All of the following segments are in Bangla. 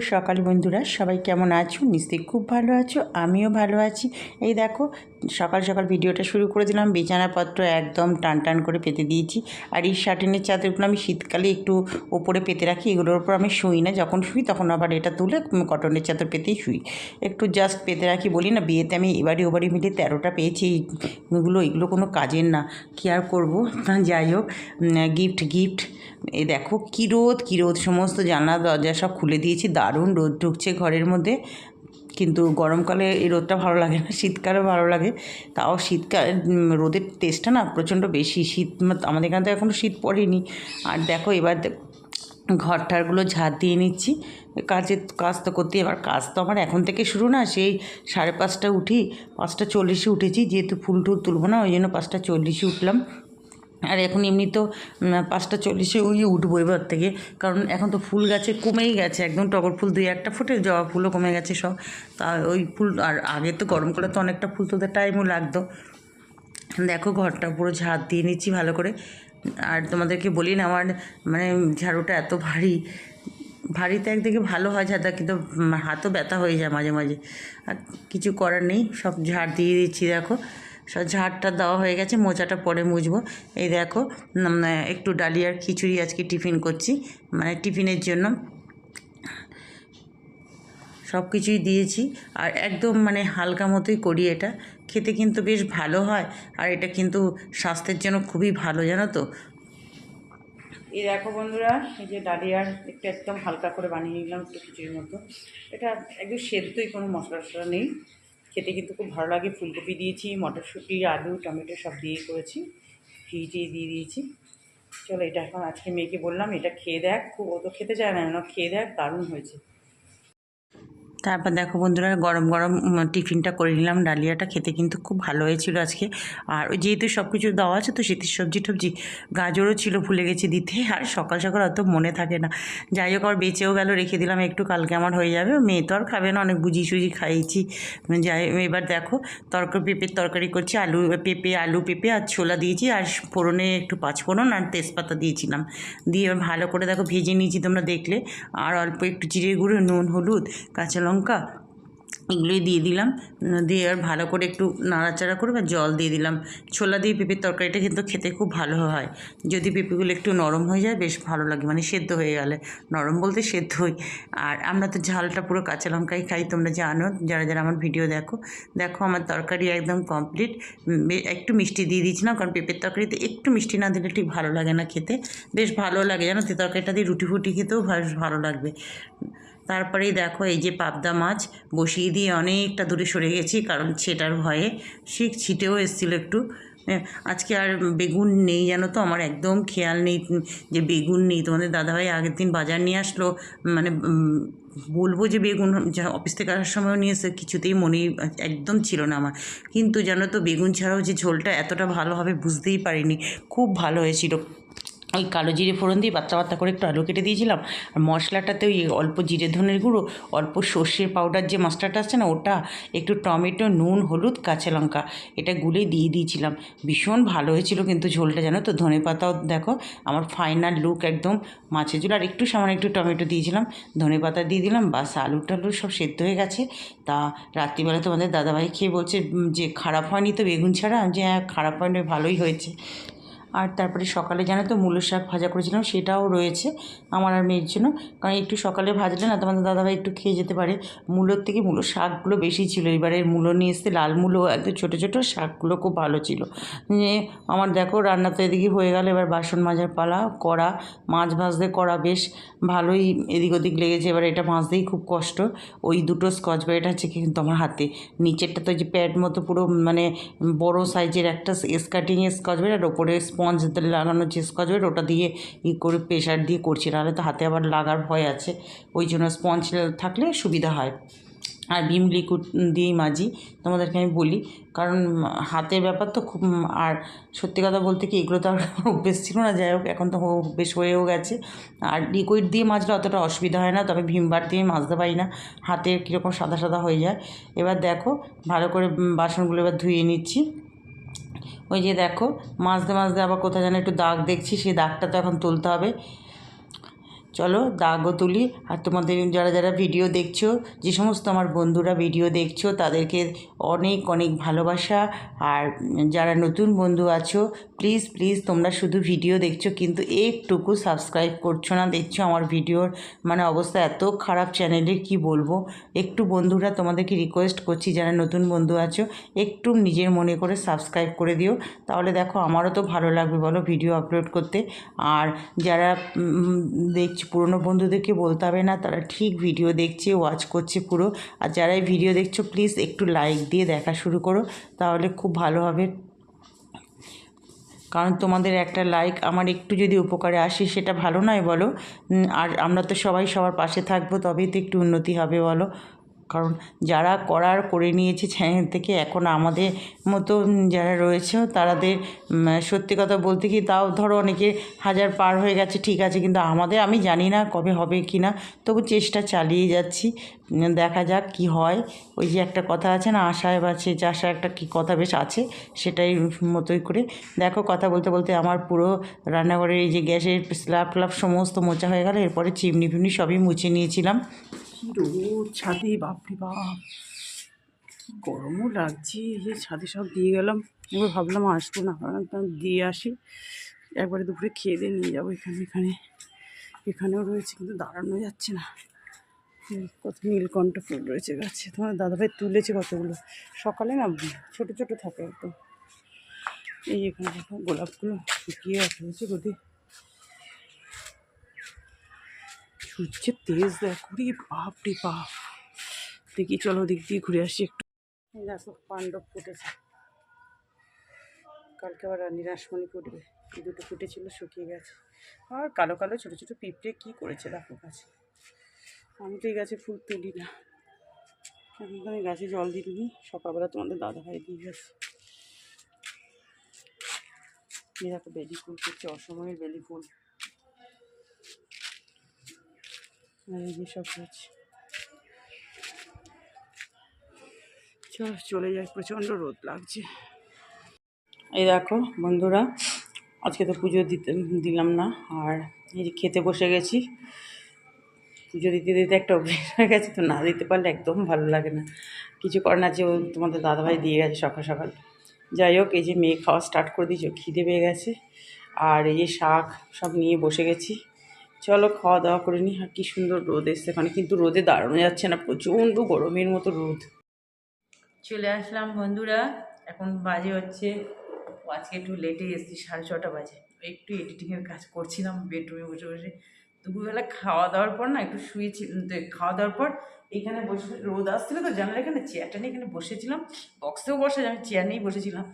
সকাল বন্ধুরা। সবাই কেমন আছো? নিশ্চয়ই খুব ভালো আছো আমিও ভালো আছি। এই দেখো সকাল সকাল ভিডিওটা শুরু করে দিলাম। বিছানাপত্র একদম টান টান করে পেতে দিয়েছি। আর এই শার্টিনের চাদরগুলো আমি শীতকালে একটু ওপরে পেতে রাখি, এগুলোর উপর আমি শুই না। যখন শুই তখন আবার এটা তুলে কটনের চাদর পেতেই শুই। একটু জাস্ট পেতে রাখি বলি না, বিয়েতে আমি এবারে ওবারে মিলে তেরোটা পেয়েছি। এইগুলো, এগুলো কোনো কাজের না। কী আর করব? যাই হোক গিফট গিফট এ দেখো কী রোদ কী রোদ। সমস্ত জানলা, দরজা সব খুলে দিয়েছি। দারুণ রোদ ঢুকছে ঘরের মধ্যে। কিন্তু গরমকালে এই রোদটা ভালো লাগে না শীতকালে ভালো লাগে। তাও শীতকাল রোদের টেস্টটা না প্রচণ্ড বেশি। শীত আমাদের এখানে তো এখনও শীত পড়েনি। আর দেখো এবার ঘর ঠারগুলো ঝাড় দিয়ে নিচ্ছি। কাজের, কাজ তো করতে এবার কাজ তো আমার এখন থেকে শুরু না, সেই সাড়ে পাঁচটা উঠি, পাঁচটা চল্লিশে উঠেছি। যেহেতু ফুল টুল তুলবো না, ওই জন্য পাঁচটা চল্লিশে উঠলাম। আর এখন এমনি তো পাঁচটা চল্লিশে ওই উঠবো এবার থেকে। কারণ এখন তো ফুল গাছে কমেই গেছে, একদম টগর ফুল দুই একটা ফুটে, জবা ফুলও কমে গেছে সব। তা ওই ফুল, আর আগে তো গরমকালে তো অনেকটা ফুল তুলতে টাইমও লাগতো। দেখো ঘরটা পুরো ঝাড় দিয়ে নিচ্ছি ভালো করে। আর তোমাদেরকে বলি না, আমার মানে ঝাড়ুটা এত ভারী। ভারীতে একদিকে ভালো হয় ঝাড়টা, কিন্তু হাতও ব্যথা হয়ে যায় মাঝে মাঝে। আর কিছু করার নেই, সব ঝাড় দিয়ে দিচ্ছি, দেখো। ঝাড়টা দেওয়া হয়ে গেছে, মোচাটা পরে মুছবো। এই দেখো একটু ডালিয়ার খিচুড়ি আজকে টিফিন করছি মানে টিফিনের জন্য। সব কিছুই দিয়েছি, আর একদম মানে হালকা মতোই করি এটা। খেতে কিন্তু বেশ ভালো হয়, আর এটা কিন্তু স্বাস্থ্যের জন্য খুবই ভালো, জানো তো? এই দেখো বন্ধুরা, এই যে ডালিয়ার একটু একদম হালকা করে বানিয়ে নিলাম একটু খিচুড়ির মতো। এটা একদম সেদ্ধই কোনো মশলা টশলা নেই। খেতে কিন্তু খুব ভালো লাগে। ফুলকপি দিয়েছি, মটরশুঁটি, আলু, টমেটো সব দিয়ে করেছি। ফ্রিজে দিয়ে দিয়েছি। চলো এটা এখন আজকে মেয়েকে বললাম, এটা খেয়ে দেখ। খুব ও তো খেতে চায় না, খেয়ে দেখ, দারুণ হয়েছে। তারপর দেখো বন্ধুরা, গরম গরম টিফিনটা করে নিলাম। ডালিয়াটা খেতে কিন্তু খুব ভালো হয়েছিল আজকে। আর যেহেতু সব কিছু দেওয়া আছে, তো শীতের সবজি টবজি গাজরও ছিল, ভুলে গেছি দিতে। আর সকাল সকাল অত মনে থাকে না। যাই হোক আর বেঁচেও গেল, রেখে দিলাম, একটু কালকে আমার হয়ে যাবে। মেয়ে তো আর খাবে না, অনেক বুঝি সুজি খাইয়েছি যাই, এবার দেখো তরকারি পেঁপের তরকারি করছি, আলু, পেঁপে আলু, পেঁপে আর ছোলা দিয়েছি। আর ফোড়নে একটু পাঁচফোড়ন আর তেজপাতা দিয়েছিলাম। দিয়ে ভালো করে দেখো ভেজে নিয়েছি তোমরা দেখলে। আর অল্প একটু জিরে গুঁড়ো, নুন, হলুদ, কাঁচা এগুলোই দিয়ে দিলাম। দিয়ে আর ভালো করে একটু নাড়াচাড়া করে বা জল দিয়ে দিলাম। ছোলা দিয়ে পেঁপের তরকারিটা কিন্তু খেতে খুব ভালো হয়। যদি পেঁপেগুলো একটু নরম হয়ে যায়, বেশ ভালো লাগে। মানে সেদ্ধ হয়ে গেলে। নরম বলতে সেদ্ধই। আর আমরা তো ঝালটা পুরো কাঁচা লঙ্কাই খাই, তোমরা জানো। যারা যারা আমার ভিডিও দেখো দেখো আমার তরকারি একদম কমপ্লিট একটু মিষ্টি দিয়ে দিয়েছিলাম কারণ পেঁপের তরকারিতে একটু মিষ্টি না দিলে ঠিক ভালো লাগে না খেতে। বেশ ভালো লাগে জানো তো তরকারিটা দিয়ে রুটি ফুটি খেতেও বেশ ভালো লাগবে। তারপরেই দেখো এই যে পাবদা মাছ বসিয়ে দিয়ে অনেকটা দূরে সরে গেছি কারণ সেটার ভয়ে সে ছিটেও এসেছিল একটু। এ, আজকে আর বেগুন নেই জানো তো? আমার একদম খেয়াল নেই যে বেগুন নেই। তোমাদের দাদাভাই আগের দিন বাজার নিয়ে আসলো মানে বলব যে বেগুন অফিস থেকে আসার সময়ও নিয়ে এসে কিছুতেই মনে একদম ছিল না আমার। কিন্তু জানো তো বেগুন ছাড়াও যে ঝোলটা এতটা ভালো হবে বুঝতেই পারিনি। খুব ভালো হয়েছিল। ওই কালো জিরে ফোড়ন দিয়ে পাতলা পাতলা করে একটু আলু কেটে দিয়েছিলাম। আর মশলাটাতে ওই অল্প জিরে ধনের গুঁড়ো, অল্প সর্ষের পাউডার যে মশলাটা আসছে না, ওটা একটু টমেটো, নুন, হলুদ, কাঁচা লঙ্কা, এটা গুলে দিয়ে দিয়েছিলাম। ভীষণ ভালো হয়েছিল কিন্তু ঝোলটা জানো তো, ধনে পাতাও দেখো, আমার ফাইনাল লুক একদম মাছের ঝোল। আর একটু সামান্য একটু টমেটো দিয়েছিলাম, ধনে পাতা দিয়ে দিলাম, বাস আলু টালু সব সেদ্ধ হয়ে গেছে। তা রাত্রিবেলা তোমাদের দাদাভাই খেয়ে বলছে যে খারাপ হয়নি তো বেগুন ছাড়া? যে হ্যাঁ খারাপ হয়নি, ভালোই হয়েছে। আর তারপরে সকালে জানো তো মূলো শাক ভাজা করেছিলাম, সেটাও রয়েছে আমার আর মেয়ের জন্য। কারণ একটু সকালে ভাজলে না তোমাদের দাদাভাই একটু খেয়ে যেতে পারে। মূলোর থেকে মূলো শাকগুলো বেশি ছিল। এবারে মূলো নিয়ে এসে লাল মূলো একদম ছোটো ছোটো শাকগুলো খুব ভালো ছিল। আমার দেখো রান্না তো এদিকে হয়ে গেল, এবার বাসন মাজার পালা, কড়া, মাছ ভাজতে কড়া বেশ ভালোই এদিক ওদিক লেগেছে। এবার এটা ভাজতেই খুব কষ্ট। ওই দুটো স্কচ ব্রাইট আছে কিন্তু আমার হাতে। নিচেরটা তো যে প্যাড মতো পুরো মানে বড় সাইজের একটা স্কার্টিংয়ের স্কচ ব্রাইট আর ওপরে স্পঞ্জ লাগানোর যে স্কচ ব্রাইট ওটা দিয়ে ই করে প্রেশার দিয়ে করছি, নাহলে তো হাতে আবার লাগার ভয় আছে। ওই জন্য স্পঞ্জ থাকলে সুবিধা হয়। আর ভিম লিকুইড দিয়েই মাজি, তোমাদেরকে আমি বলি। কারণ হাতের ব্যাপার তো খুব, আর সত্যি কথা বলতে কি, এগুলো তো আর অভ্যেস ছিল না, যাই হোক, এখন তো অভ্যেস হয়েও গেছে। আর লিকুইড দিয়ে মাজলে অতটা অসুবিধা হয় না, তবে ভীমবার দিয়ে মাজতে পারি না। হাতে কীরকম সাদা সাদা হয়ে যায়। এবার দেখো, ভালো করে বাসনগুলো এবার ধুয়ে নিচ্ছি। ওই যে দেখো মাঝতে মাঝতে আবার কোথায় যেন একটু দাগ দেখছি, সেই দাগটা তো এখন তুলতে হবে। চলো দাগও তুলি। আর তোমাদের যারা যারা ভিডিও দেখছ, যে সমস্ত আমার বন্ধুরা ভিডিও দেখছ, তাদেরকে অনেক অনেক ভালোবাসা। আর যারা নতুন বন্ধু আছো প্লিজ প্লিজ তোমরা শুধু ভিডিও দেখছ, কিন্তু একটুকু সাবস্ক্রাইব করছ না, দেখছ আমার ভিডিওর মানে অবস্থা এত খারাপ চ্যানেলের কি বলব? একটু বন্ধুরা তোমাদেরকে রিকোয়েস্ট করছি, যারা নতুন বন্ধু আছো, একটু নিজের মনে করে সাবস্ক্রাইব করে দিও। তাহলে দেখো, আমারও তো ভালো লাগবে বলো ভিডিও আপলোড করতে। আর যারা দেখছে পুরনো বন্ধুদেরকে বলতে হবে না, তারা ঠিক ভিডিও দেখছে ওয়াচ করছে পুরো। আর যারাই ভিডিও দেখছ প্লিজ একটু লাইক দিয়ে দেখা শুরু করো, তাহলে খুব ভালো হবে। কারণ তোমাদের একটা লাইক আমার একটু যদি উপকারে আসে, সেটা ভালো নয় বলো। আর আমরা তো সবাই সবার পাশে থাকব, তবেই তো একটু উন্নতি হবে বলো। কারণ যারা করার করে নিয়েছে চ্যানেল থেকে, এখন আমাদের মতো যারা রয়েছে তাদের সত্যি কথা বলতে কি তাও ধরো অনেকে হাজার পার হয়ে গেছে, ঠিক আছে, কিন্তু আমাদের, আমি জানি না কবে হবে কি না তবু চেষ্টা চালিয়ে যাচ্ছি দেখা যাক কি হয়। ওই যে একটা কথা আছে না আশায় বাছে চাষা একটা কি কথা বেশ আছে, সেটাই মতোই করে। দেখো, কথা বলতে বলতে আমার পুরো রান্নাঘরের এই যে গ্যাসের স্ল্যাব ফ্ল্যাব সমস্ত মোচা হয়ে গেল, এরপরে চিমনি ফিমনি সবই মুছে নিয়েছিলাম। কি রোদ ছাদে, বাপরে বাপ। কি গরমও লাগছে, এই যে ছাদে সব দিয়ে গেলাম। এবার ভাবলাম আসব না ভাবলাম দিয়ে আসি। একবারে দুপুরে খেয়ে দিয়ে নিয়ে যাব এখানে এখানে। এখানেও রয়েছে, কিন্তু দাঁড়ানো যাচ্ছে না। কত নীলকণ্ঠ ফুল রয়েছে গাছে। তোমার দাদাভাই তুলেছে কতগুলো? সকালে না, ছোট ছোট থাকে একদম। এই এখানে দেখো গোলাপগুলো শুকিয়ে আছে রোদে সূর্যের তেজ দেখো। রে বাপ রে বাপ। দেখি, চলো দিক দিয়ে ঘুরে আসি একটু। দেখো, পাণ্ডব ফুটেছে। কালকে আবার নিরাশমণি ফুটবে। এই দুটো ফুটেছিল, শুকিয়ে গেছে। আর কালো কালো ছোটো ছোটো পিঁপড়ে কী করেছে দেখো গাছে। আমি তো এই গাছে ফুল তুলি না। এখন আমি গাছে জল দিইনি। সকালবেলা তোমাদের দাদা ভাই দিয়ে গেছে। দেখো, বেলি ফুল করছে অসময়ের বেলি ফুল। আর এই যে সব চল যাই, প্রচণ্ড রোদ লাগছে। এই দেখো বন্ধুরা, আজকে তো পুজো দিতে, দিলাম না, আর এই খেতে বসে গেছি। পুজো দিতে দিতে একটা অভ্যেস হয়ে গেছে, তো না দিতে পারলে একদম ভালো লাগে না। কিছু করে না যে তোমাদের দাদাভাই দিয়ে গেছে সকাল সকাল। যাই হোক, এই যে মেয়ে খাওয়া স্টার্ট করে দিয়েছে, খিদে পেয়ে গেছে। আর এই যে শাক সব নিয়ে বসে গেছি। চলো খাওয়া দাওয়া করে নিই আর কি সুন্দর রোদ এসছে এখানে। কিন্তু রোদে দাঁড়ানো যাচ্ছে না। প্রচণ্ড গরমের মতো রোদ। চলে আসলাম বন্ধুরা। এখন বাজে হচ্ছে আজকে একটু লেটে এসেছি, সাড়ে ছটা বাজে। একটু এডিটিংয়ের কাজ করছিলাম বেডরুমে বসে বসে। দুপুরবেলা খাওয়া দাওয়ার পর না একটু শুয়েছি খাওয়া দাওয়ার পর এখানে বসে রোদ আসছিল তো, জানালা এখানে চেয়ারটা নিয়ে এখানে বসেছিলাম। বক্সেও বসে আমি চেয়ার নিয়েই বসেছিলাম।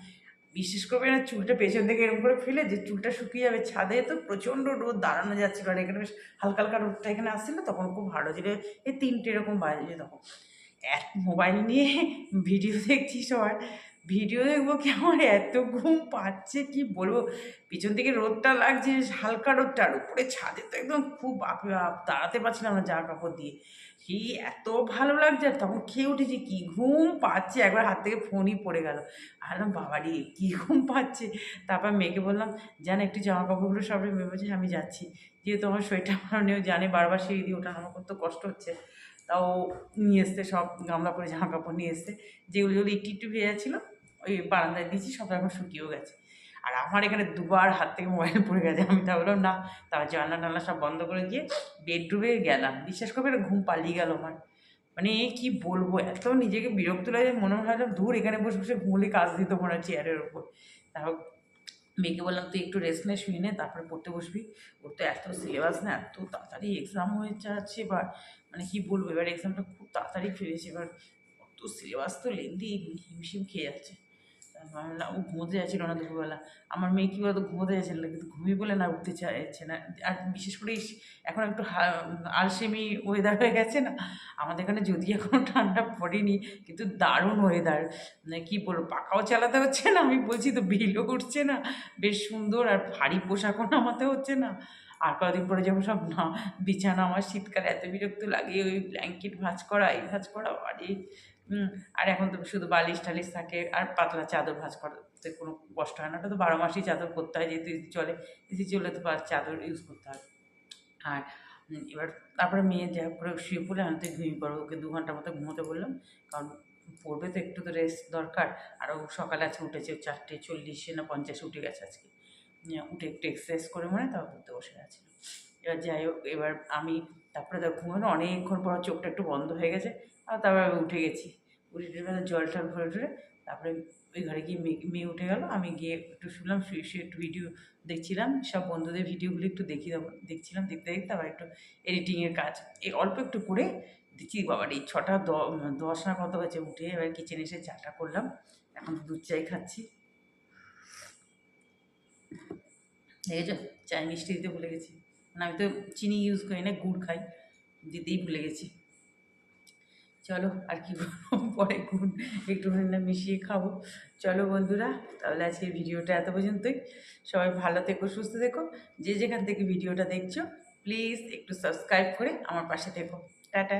বিশেষ করে না চুলটা পেছন থেকে এরকম করে ফেলে যে চুলটা শুকিয়ে যাবে ছাদে, তো প্রচণ্ড রোদ দাঁড়ানো যাচ্ছিল আর এখানে বেশ হালকা হালকা রোদটা এখানে আসছিল, তখন খুব ভালো ছিল। এই তিনটে এরকম বাজে তখন। এক মোবাইল নিয়ে ভিডিও দেখছি সবার ভিডিও দেখব কি আমার এত ঘুম পাচ্ছে, কি বলব? পিছন থেকে রোদটা লাগছে হালকা রোদটা। আর উপরে ছাদে তো একদম খুব দাঁড়াতে পারছিলাম না জামা কাপড় দিয়ে। কি এত ভালো লাগছে আর তখন খেয়ে উঠেছি, কি ঘুম পাচ্ছে, একবার হাত থেকে ফোনই পড়ে গেল। আর বাবারি, কি ঘুম পাচ্ছে? তারপর মেয়েকে বললাম, জান, একটু জামা কাপড়গুলো সব মেয়ে বলছে, আমি যাচ্ছি। যেহেতু আমার শরীরটা ভালো জানে বারবার সেই দিয়ে ওঠানো, আমার করতে কষ্ট হচ্ছে। তাও নিয়ে এসছে সব গামলা করে জামা কাপড় নিয়ে এসছে। যেগুলো যেগুলো একটু একটু ভেজা ছিল, ওই বারান্দায় দিয়েছি, সব এখন শুকিয়েও গেছে। আর আমার এখানে দুবার হাত থেকে মোবাইল পড়ে গেছে, আমি তা বললাম, না। তারপর জানলা টানলা সব বন্ধ করে দিয়ে বেডরুমে গেলাম। বিশ্বাস করবে না ঘুম পালিয়ে গেল আমার। মানে কি বলব, এত নিজেকে বিরক্ত লাগে মনে হয় দূর এখানে বসে বসে ঘুমলে কাজ দিত মনে হয় চেয়ারের ওপর তারপর মেয়েকে বললাম, তুই একটু রেস্ট নে, শুয়ে নে, তারপরে পড়তে বসবি। ওর তো এত সিলেবাস না, এত তাড়াতাড়ি এক্সাম হয়ে যাচ্ছে এবার। মানে কি বলব, এবার এক্সামটা খুব তাড়াতাড়ি ফিরেছে এবার অত সিলেবাস তো লেন্দি হিমশিম খেয়ে যাচ্ছে। আমি ও ঘুমোতে যাচ্ছিল না দুপুরবেলা। আমার মেয়ে কী বলতো, ঘুমোতে যাচ্ছিল না, কিন্তু ঘুমিয়ে বলে না উঠতে চাইছে না। আর বিশেষ করে এখন একটু আলসেমি ওয়েদার হয়ে গেছে না, আমাদের এখানে যদি এখনও ঠান্ডা পড়েনি, কিন্তু দারুণ ওয়েদার মানে কী বলব, পাখাও চালাতে হচ্ছে না, আমি বলছি তো বিলও উঠছে না। বেশ সুন্দর, আর ভারী পোশাকও নামাতে হচ্ছে না। আর কদিন পরে যখন সব না, বিছানা আমার শীতকালে এত বিরক্ত লাগে, ওই ব্ল্যাঙ্কেট ভাঁজ করা, এই ভাঁজ করা, বাড়ি আর এখন তো শুধু বালিশ টালিশ থাকে, আর পাতলা চাদর ভাঁজ করতে কোনো কষ্ট হয় না। ওটা তো বারো মাসই চাদর করতে হয়, যেহেতু এসি চলে। এসি চলে তো চাদর ইউজ করতে হয়। আর এবার তারপরে মেয়ে যা করে শুয়ে পড়লে আমি তো ঘুমিয়ে পড়ব। ওকে দু ঘণ্টা মতো ঘুমোতে বললাম, কারণ পড়বে তো একটু তো রেস্ট দরকার। আর ও সকালে আজকে উঠেছে চারটে চল্লিশে না পঞ্চাশে উঠে গেছে আজকে। উঠে একটু এক্সারসাইজ করে মানে তারপর পড়তে বসে গেছিল। এবার যাই হোক, এবার আমি তারপরে দেখ ঘুমানো অনেকক্ষণ পর চোখটা একটু বন্ধ হয়ে গেছে। আর তারপর উঠে গেছি। উঠে মানে জল টল ভরে টরে তারপরে ওই ঘরে গিয়ে মেয়ে মেয়ে উঠে গেল। আমি গিয়ে একটু শুনলাম শুয়ে শুয়ে একটু ভিডিও দেখছিলাম। সব বন্ধুদের ভিডিওগুলো একটু দেখি দেখছিলাম, দেখতে দেখতে আবার একটু এডিটিংয়ের কাজ। এই অল্প একটু করে দেখছি বাবার এই ছটা দশ না কত হয়েছে উঠে এবার কিচেনে এসে চাটা করলাম। এখন দুধ চাই খাচ্ছি। যে চায় মিষ্টি দিতে ভুলে গেছি। মানে আমি তো চিনি ইউজ করি না, গুড় খাই। দিতেই ভুলে গেছি। চলো আর কি পরে গুড় একটুখানি না মিশিয়ে খাব। চলো বন্ধুরা, তাহলে আজকের ভিডিওটা এত পর্যন্তই। সবাই ভালো থেকো, সুস্থ থেকো। যে যেখান থেকে ভিডিওটা দেখছ প্লিজ একটু সাবস্ক্রাইব করে আমার পাশে থেকো। টাটা।